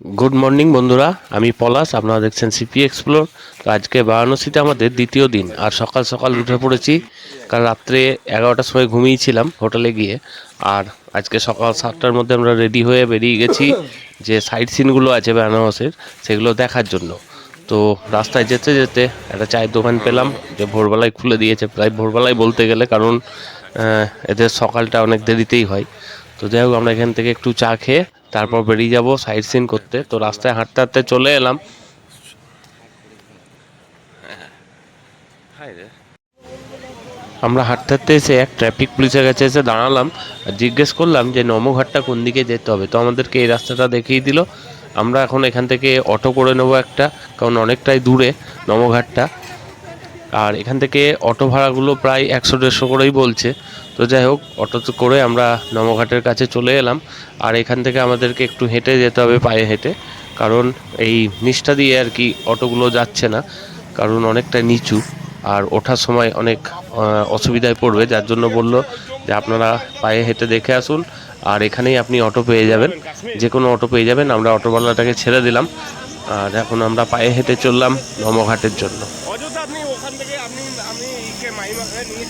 Good morning বন্ধুরা। আমি পলাশ, আপনারা দেখছেন সিপি এক্সপ্লোর তো আজকে বারাণসীতে আমাদের দ্বিতীয় দিন। আর সকাল সকাল উঠে পড়েছি, কাল রাত্রে এগারোটার সময় ঘুমিয়েছিলাম হোটেলে গিয়ে। আর আজকে সকাল সাতটার মধ্যে আমরা রেডি হয়ে বেরিয়ে গেছি যে সাইট সিনগুলো আছে বেনারসের সেগুলো দেখার জন্য। তো রাস্তায় যেতে যেতে একটা চায়ের দোকান পেলাম, যে ভোরবেলায় খুলে দিয়েছে। প্রায় ভোরবেলায় বলতে গেলে, কারণ এদের সকালটা অনেক দেরিতেই হয়। তো যাই হোক, আমরা এখান থেকে একটু চা খেয়ে তারপর বেরিয়ে যাব সাইট সিন করতে। তো রাস্তায় হাঁটতে হাঁটতে চলে এলাম। আমরা হাঁটতে হাঁটতে এসে এক ট্রাফিক পুলিশের কাছে এসে দাঁড়ালাম। আর জিজ্ঞেস করলাম যে নমঘাটটা কোন দিকে যেতে হবে? তো আমাদেরকে এই রাস্তাটা দেখিয়ে দিল। আমরা এখন এখান থেকে অটো করে নেব একটা কারণ অনেকটাই দূরে নমঘাটটা আর এখান থেকে অটো ভাড়াগুলো প্রায় একশো দেড়শো করেই বলছে। তো যাই হোক, অটোতে করে আমরা নমঘাটের কাছে চলে এলাম। আর এখান থেকে আমাদেরকে একটু হেঁটে যেতে হবে পায়ে হেঁটে। কারণ এই নিষ্ঠা দিয়ে আর কি অটোগুলো যাচ্ছে না, কারণ অনেকটা নিচু। আর ওঠার সময় অনেক অসুবিধায় পড়বে, যার জন্য বলল যে আপনারা পায়ে হেঁটে দেখে আসুন। আর এখানেই আপনি অটো পেয়ে যাবেন। যে কোনো অটো পেয়ে যাবেন। আমরা অটোওয়ালাটাকে ছেড়ে দিলাম। আর এখন আমরা পায়ে হেঁটে চললাম নমঘাটের জন্য অযথা আপনি ওখান থেকে আপনি আপনি ইকে মাইমাকে নিয়ে চলে যেতে পারবেন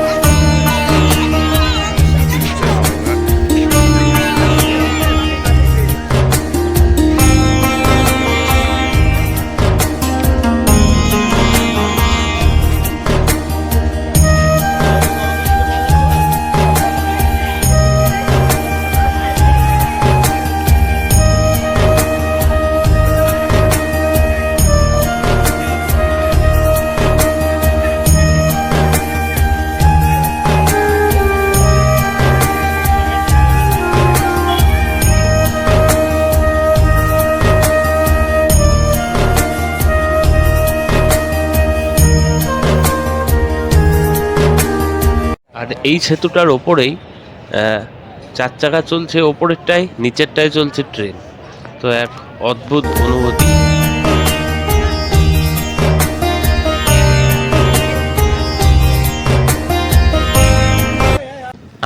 এই সেতুটার ওপরেই চার চাকা চলছে ওপরেরটাই নিচেরটায় চলছে ট্রেন। তো এক অদ্ভুত অনুভূতি।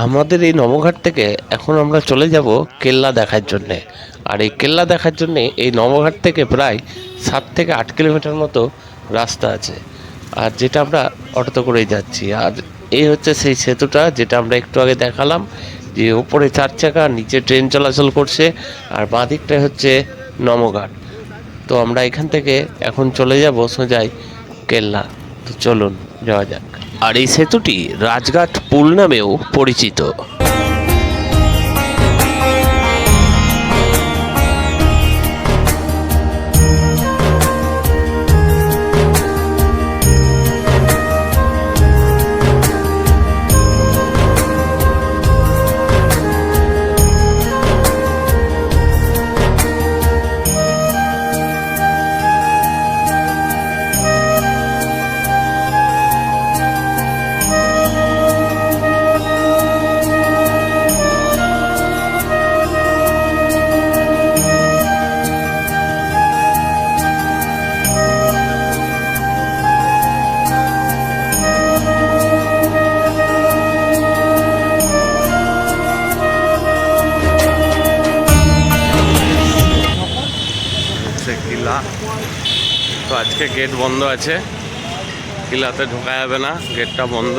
আমাদের এই নবঘাট থেকে এখন আমরা চলে যাব কেল্লা দেখার জন্যে। আর এই কেল্লা দেখার জন্যে এই নবঘাট থেকে প্রায় সাত থেকে আট কিলোমিটার মতো রাস্তা আছে। আর যেটা আমরা অটোতে করেই যাচ্ছি। আর এই হচ্ছে সেই সেতুটা, যেটা আমরা একটু আগে দেখালাম, যে ওপরে চার চাকা, নিচে ট্রেন চলাচল করছে, আর বাঁ দিকটা হচ্ছে নমঘাট। তো আমরা এখান থেকে এখন চলে যাব সোজাই কেল্লা। তো চলুন, যাওয়া যাক। আর এই সেতুটি রাজঘাট পুল নামেও পরিচিত। আজকে গেট বন্ধ আছে। কিলাতে ঢোকা যাবে না গেটটা বন্ধ।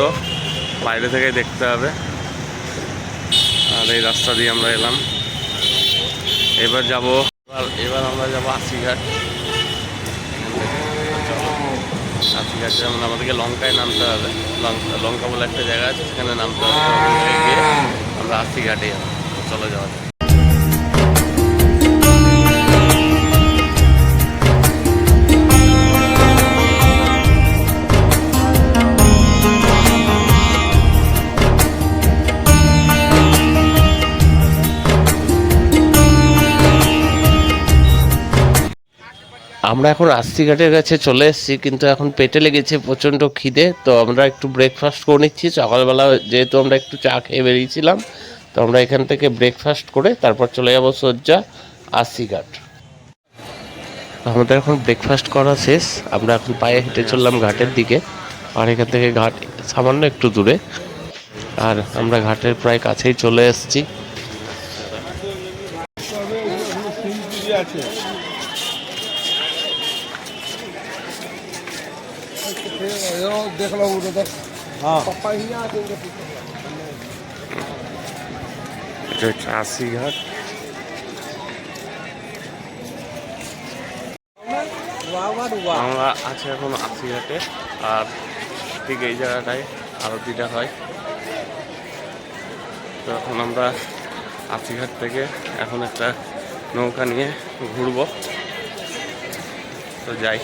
বাইরে থেকে দেখতে হবে। আর এই রাস্তা দিয়ে আমরা এলাম। এবার যাব, এবার আমরা যাব আশিঘাট। আশিঘাট যেমন আমাদেরকে লঙ্কায় নামতে হবে। লঙ্কা লঙ্কা বলে একটা জায়গা আছে, সেখানে নামতে হবে। আমরা আশিঘাটে যাব। চলে যাওয়া। আমরা এখন রাস্তিঘাটের কাছে চলে এসেছি, কিন্তু এখন পেটে লেগেছে প্রচণ্ড খিদে, তো আমরা একটু ব্রেকফাস্ট করে নিচ্ছি। সকালবেলা যেহেতু আমরা একটু চা খেয়ে বেরিয়েছিলাম, তো আমরা এখান থেকে ব্রেকফাস্ট করে তারপর চলে যাব সজ্জা আশিঘাট আমাদের এখন ব্রেকফাস্ট করা শেষ, আমরা এখন পায়ে হেঁটে চললাম ঘাটের দিকে, আর এখান থেকে ঘাট সামান্য একটু দূরে। আর আমরা ঘাটের প্রায় কাছেই চলে এসেছি আছে देख लो उधर हाँ पापा ही आ देंगे এটা হচ্ছে আশিঘাট আমরা আছি এখন আশিঘাটে আর ঠিক এই জায়গাটায় আরতিটা হয় তো এখন আমরা আশিঘাট থেকে এখন একটা নৌকা নিয়ে ঘুরবো তো যাই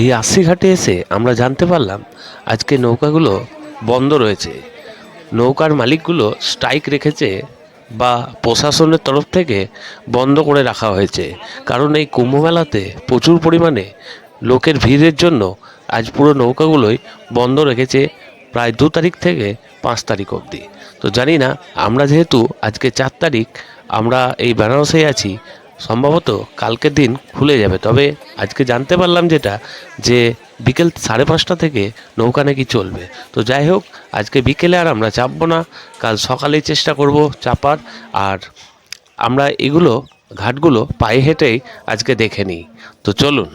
এই আশি ঘাটে এসে আমরা জানতে পারলাম আজকে নৌকাগুলো বন্ধ রয়েছে। নৌকার মালিকগুলো স্ট্রাইক রেখেছে বা প্রশাসনের তরফ থেকে বন্ধ করে রাখা হয়েছে। কারণ এই কুম্ভমেলাতে প্রচুর পরিমাণে লোকের ভিড়ের জন্য আজ পুরো নৌকাগুলোই বন্ধ রেখেছে প্রায় দু তারিখ থেকে পাঁচ তারিখ অবধি। তো জানি না, আমরা যেহেতু আজকে চার তারিখ, আমরা এই বেনারসে আছি সম্ভবত কালকের দিন খুলে যাবে। তবে আজকে জানতে পারলাম যেটা, যে বিকেল সাড়ে পাঁচটা থেকে নৌকা নাকি চলবে। তো যাই হোক, আজকে বিকেলে আর আমরা চাপবো না। কাল সকালেই চেষ্টা করব চাপার। আর আমরা এগুলো, ঘাটগুলো পায়ে হেঁটেই আজকে দেখে নিই। তো চলুন।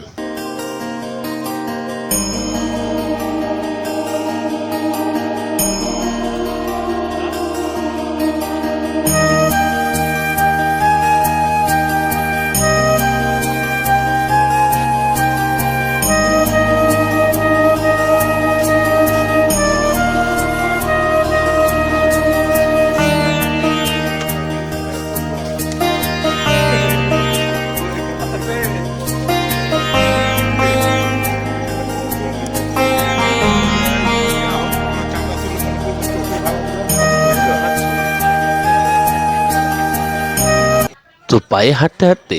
পায়ে হাঁটতে হাঁটতে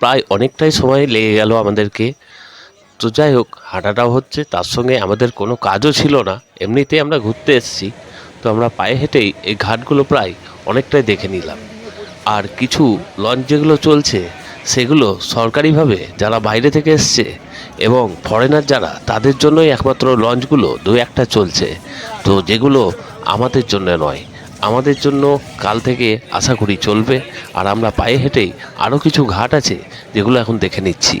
প্রায় অনেকটাই সময় লেগে গেল আমাদেরকে। তো যাই হোক, হাঁটাটাও হচ্ছে, তার সঙ্গে আমাদের কোনো কাজও ছিল না। এমনিতেই আমরা ঘুরতে এসেছি, তো আমরা পায়ে হেঁটেই এই ঘাটগুলো প্রায় অনেকটাই দেখে নিলাম। আর কিছু লঞ্চ যেগুলো চলছে, সেগুলো সরকারিভাবে যারা বাইরে থেকে এসছে এবং ফরেনার যারা, তাদের জন্যই একমাত্র লঞ্চগুলো দু একটা চলছে। তো যেগুলো আমাদের জন্য নয়। আমাদের জন্য কাল থেকে আশা করি চলবে। আর আমরা পায়ে হেঁটেই আরও কিছু ঘাট আছে যেগুলো এখন দেখে নিচ্ছি।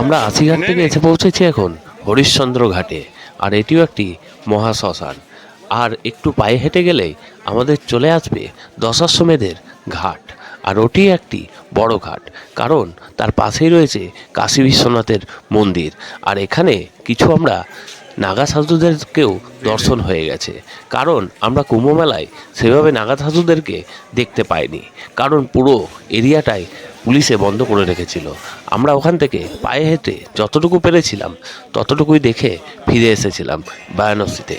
আমরা আশিঘাট থেকে এসে পৌঁছেছি এখন হরিশ্চন্দ্র ঘাটে আর এটিও একটি মহাশ্মশান। আর একটু পায়ে হেঁটে গেলেই আমাদের চলে আসবে দশাশ্বমেধের ঘাট। আর ওটি একটি বড় ঘাট, কারণ তার পাশেই রয়েছে কাশী বিশ্বনাথের মন্দির। আর এখানে কিছু আমরা নাগা সাধুদেরকেও দর্শন হয়ে গেছে। কারণ আমরা কুম্ভমেলায় সেভাবে নাগা সাধুদেরকে দেখতে পাইনি। কারণ পুরো এরিয়াটাই পুলিশে বন্ধ করে রেখেছিল। আমরা ওখান থেকে পায়ে হেঁটে যতটুকু পেরেছিলাম, ততটুকুই দেখে ফিরে এসেছিলাম বারাণসীতে।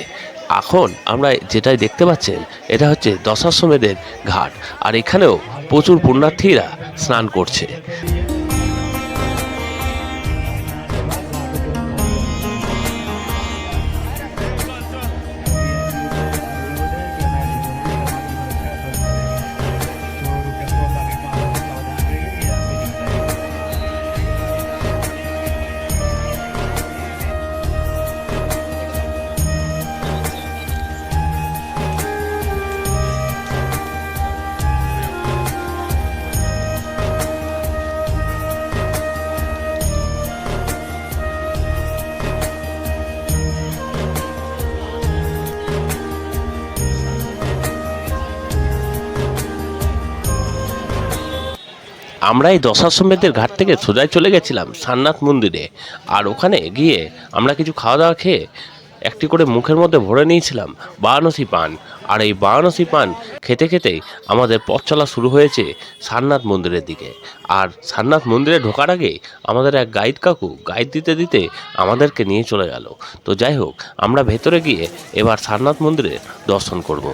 এখন আমরা যেটাই দেখতে পাচ্ছেন, এটা হচ্ছে দশাশ্বমেধের ঘাট। আর এখানেও প্রচুর পুণ্যার্থীরা স্নান করছে। আমরা এই দশাশ্বমেধের ঘাট থেকে সোজাই চলে গেছিলাম সারনাথ মন্দিরে। আর ওখানে গিয়ে আমরা কিছু খাওয়া দাওয়া খেয়ে একটি করে মুখের মধ্যে ভরে নিয়েছিলাম বারাণসী পান। আর এই বারাণসী পান খেতে খেতেই আমাদের পথ চলা শুরু হয়েছে সারনাথ মন্দিরের দিকে। আর সারনাথ মন্দিরে ঢোকার আগে আমাদের এক গাইড কাকু গাইড দিতে দিতে আমাদেরকে নিয়ে চলে গেল। তো যাই হোক, আমরা ভেতরে গিয়ে এবার সারনাথ মন্দিরে দর্শন করব।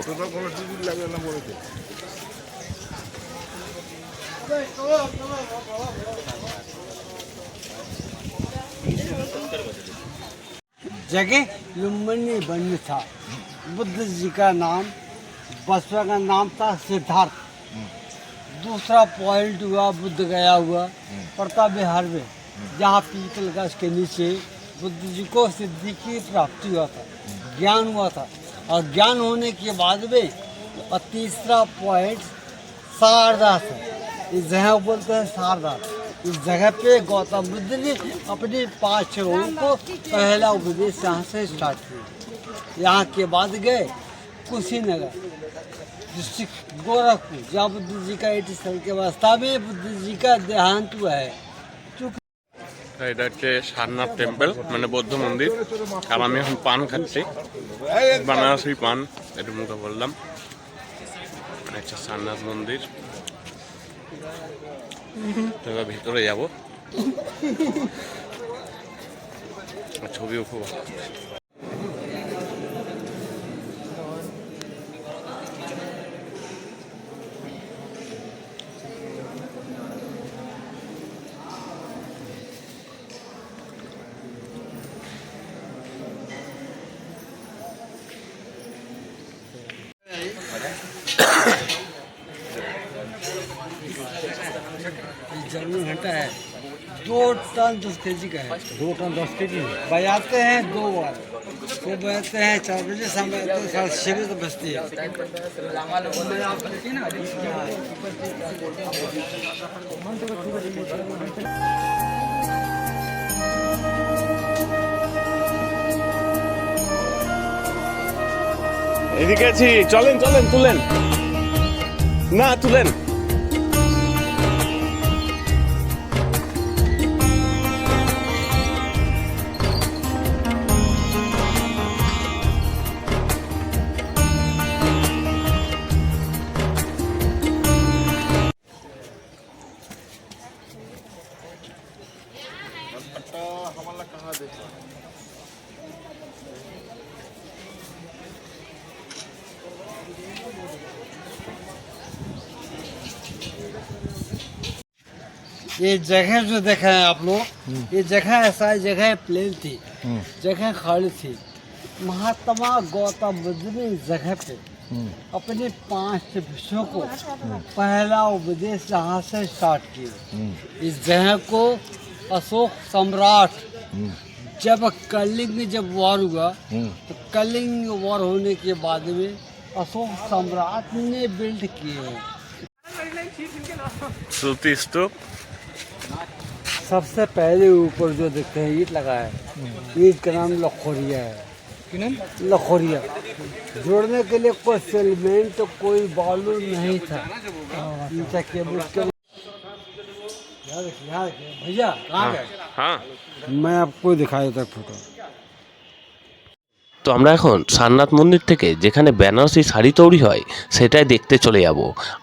जगह लुम्बिनी वन था। बुद्ध जी का नाम, बसवा का नाम था सिद्धार्थ। दूसरा पॉइंट हुआ, बुद्ध गया हुआ प्रताप बिहार में। जहाँ पीपल गज के नीचे बुद्ध जी को सिद्धि की प्राप्ति हुआ था, ज्ञान हुआ था। और ज्ञान होने के बाद में और तीसरा पॉइंट शारदा था जहाँ बोलते हैं सारदास। इस जगह पे गौतम बुद्ध ने अपने पांच छों को पहला उपदेश यहाँ से स्टार्ट किया यहाँ के बाद गए कुशीनगर डिस्ट्रिक्ट गोरखपुर जहाँ बुद्ध जी का एटी साल के अवस्था में बुद्ध जी का देहांत हुआ है चूँकि এটা হচ্ছে সারনাথ টেম্পল মানে বৌদ্ধ মন্দির আর আমি এখন পান খাচ্ছি বানারসি পান একটু মুখে বললাম আচ্ছা সারনাথ মন্দির তো এবার ভিতরে যাব। ছবিও খুব जर्मन घंटा है दो टन दस के जी का है दो टन दस के जी बजाते हैं दो बार वो बजाते हैं चार बजे शाम बजाते हैं साढ़े छः बजे तक बजती है এদিকে আছি চলেন চলেন তুলেন না তুলেন ये जगह जो देखा है आप लोग हम्म। ये जगह ऐसा है जगह प्लेन थी हम्म। जगह खाली थी। महात्मा गौतम बुद्ध ने जगह पे हम्म। अपने पाँच विषयों को पहला उपदेश यहाँ से स्टार्ट किया। इस जगह को अशोक सम्राट जब कलिंग जब वॉर हुआ तो कलिंग वॉर होने के बाद में अशोक सम्राट ने बिल्ड किए हैं। स्तूप सबसे पहले ऊपर जो देखते हैं ईट लगा है। ईट का नाम लखोरिया है। लखोरिया। जोड़ने के लिए कोई सेलमेंट तो कोई बालू नहीं था। नीचे केबल के। भैया हाँ गए मैं आपको दिखाया था फ़ोटो। তো আমরা এখন সারনাথ মন্দির থেকে যেখানে বেনারসি শাড়ি তৈরি হয়, সেটাই দেখতে চলে যাব।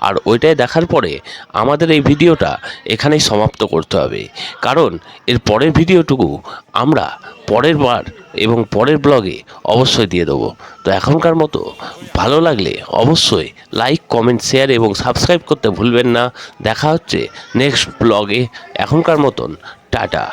আর ওইটাই দেখার পরে আমাদের এই ভিডিওটা এখানেই সমাপ্ত করতে হবে। কারণ এর পরের ভিডিওটুকু আমরা পরের বার এবং পরের ব্লগে অবশ্যই দিয়ে দেবো। তো এখনকার মতো ভালো লাগলে অবশ্যই লাইক, কমেন্ট, শেয়ার এবং সাবস্ক্রাইব করতে ভুলবেন না। দেখা হচ্ছে নেক্সট ব্লগে। এখনকার মতন, টাটা।